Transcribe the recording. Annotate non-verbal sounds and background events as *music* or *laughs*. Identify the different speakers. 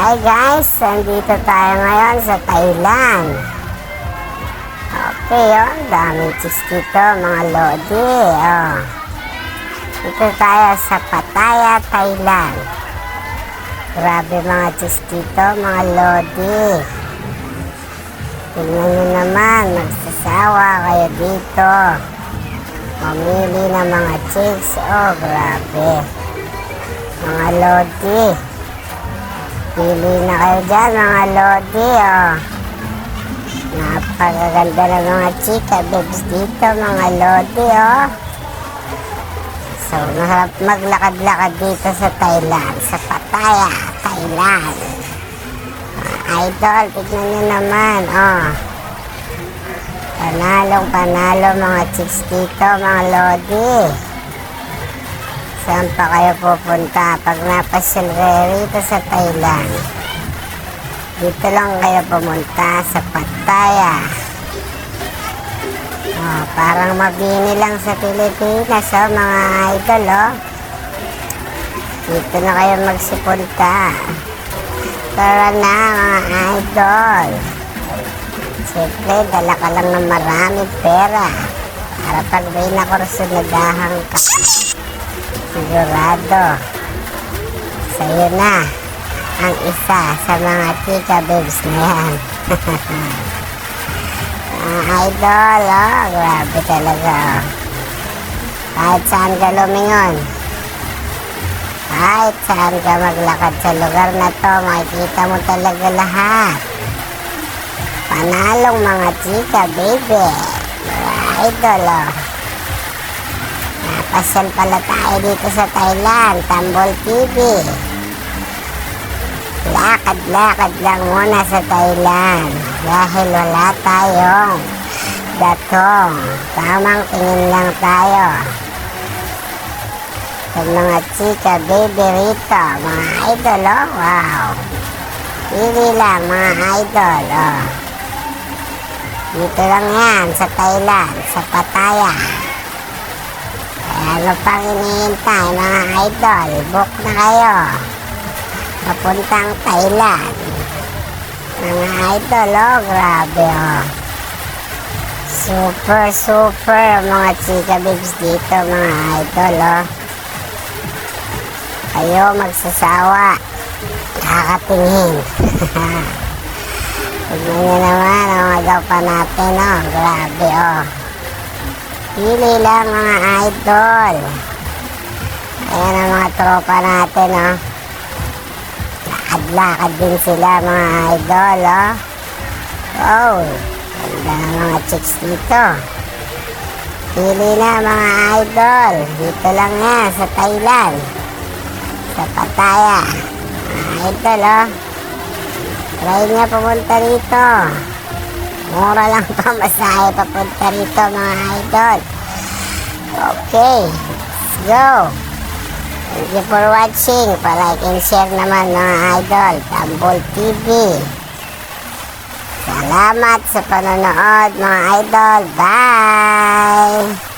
Speaker 1: Hi guys, nandito tayo ngayon sa Thailand. Okay, oh, daming chicks dito, mga lodi. Oh. Dito tayo sa Pattaya, Thailand. Grabe mga chicks dito, mga lodi. Tingnan nyo naman, magsasawa kayo dito. Mamili ng mga chicks. Oh, grabe. Mga lodi. Pili na kayo dyan, mga lodi, oh. Napakaganda ng mga chika babes dito, mga lodi, oh. So, masarap maglakad-lakad dito sa Thailand, sa Pattaya, Thailand. Idol, tignan nyo naman, oh. Panalong panalo mga chicks dito, mga lodi. Saan pa kayo pupunta pag napasyal kayo rito sa Thailand? Dito lang kayo pumunta sa Pattaya. Oh, parang mabini lang sa Pilipinas, oh, mga idol, oh. Dito na kayo magsipunta. Tara na, mga idol. Siyempre, dala ka lang ng maraming pera. Para pag may nakursunadahan ka. Sigurado. Sa'yo na ang isa sa mga chika babes na yan. *laughs* mga idol, oh, grabe talaga. Oh. Kahit saan ka lumingon. Kahit saan ka maglakad sa lugar na to, makikita mo talaga lahat. Panalong mga chika, baby. Mga idol, oh. Napasyal pala tayo dito sa Thailand, Tambol TV. Lakad-lakad lang muna sa Thailand dahil wala tayong datong. Tamang tingin lang tayo. Sa mga chika, baby rito, mga idol, oh, wow. Pili lang, mga idol, oh. Dito lang yan, sa Thailand, sa Pattaya. Ano pang hinihintay, mga idol, book na kayo. Papuntang Thailand. Mga idol, oh, grabe, oh. Super, super, mga chika babes dito, mga idol, oh. Kayo magsasawa. Kakatingin. *laughs* Tignan nyo naman, ang magaw pa natin, oh. Grabe, oh. Pili lang, mga idol. Ayan ang mga tropa natin, oh. Lakad-lakad din sila, mga idol, oh. Oh, ganda ng mga chicks dito. Pili na, mga idol. Dito lang yan, sa Thailand. Sa Pattaya. Mga idol, oh. Try niya pumunta rito. Mura lang *laughs* pa masahe papunta rito mga idol. Okay, let's go. Thank you for watching. Pa-like and share naman mga idol. Tambol TV. Salamat sa panonood mga idol. Bye!